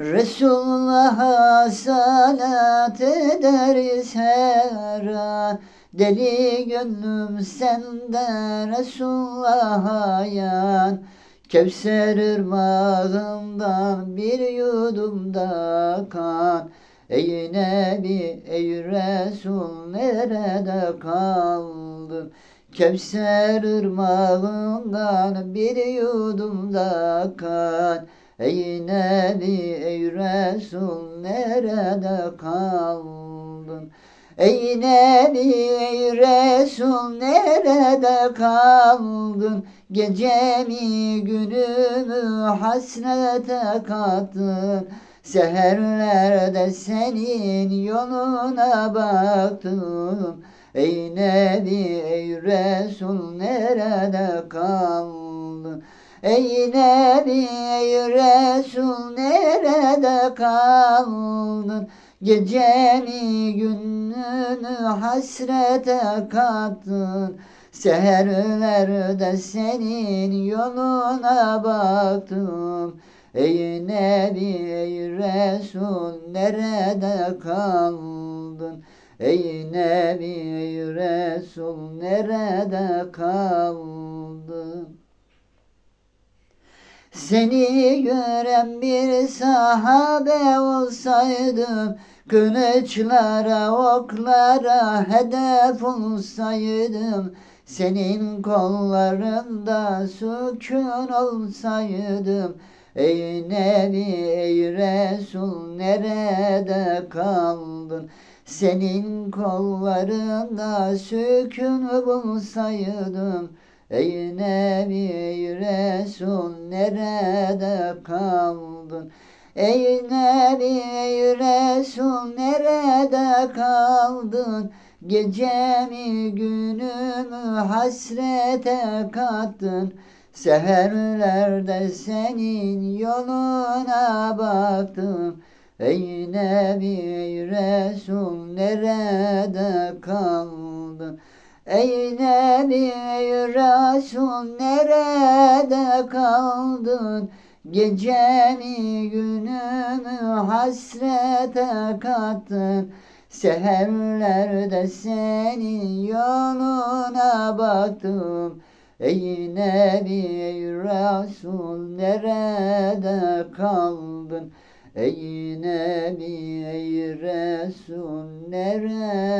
Resulullah'a salat ederiz her an. Deli gönlüm sende Resulullah'a yan. Kevser ırmağından bir yudumda kan. Ey Nebi, ey Resul nerede kaldın? Kevser ırmağından bir yudumda kan Ey Nebi, ey Resul nerede kaldın? Ey Nebi, ey Resul nerede kaldın? Gecemi günümü hasrete kattın Seherlerde senin yoluna baktım Ey Nebi, ey Resul nerede kaldın? Ey Nebi, ey Resul nerede kaldın? Gecemi gününü hasrete kattın Seherlerde senin yoluna baktım Ey Nebi, ey Resul nerede kaldın? Ey Nebi, ey Resul nerede kaldın? Seni gören bir sahabe olsaydım Kılıçlara, oklara hedef olsaydım Senin kollarında sükun olsaydım Ey Nebi, ey Resul nerede kaldın? Senin kollarında sükun bulsaydım Ey Nebi, Resul nerede kaldın? Ey Nebi, Resul nerede kaldın? Gecemi günümü hasrete kattın Seherlerde senin yoluna baktım Ey Nebi, Resul nerede kaldın? Ey Nebi, ey Resul nerede kaldın? Gecemi günümü hasrete kattın Seherlerde senin yoluna baktım Ey Nebi, ey Resul nerede kaldın? Ey Nebi, ey Resul nerede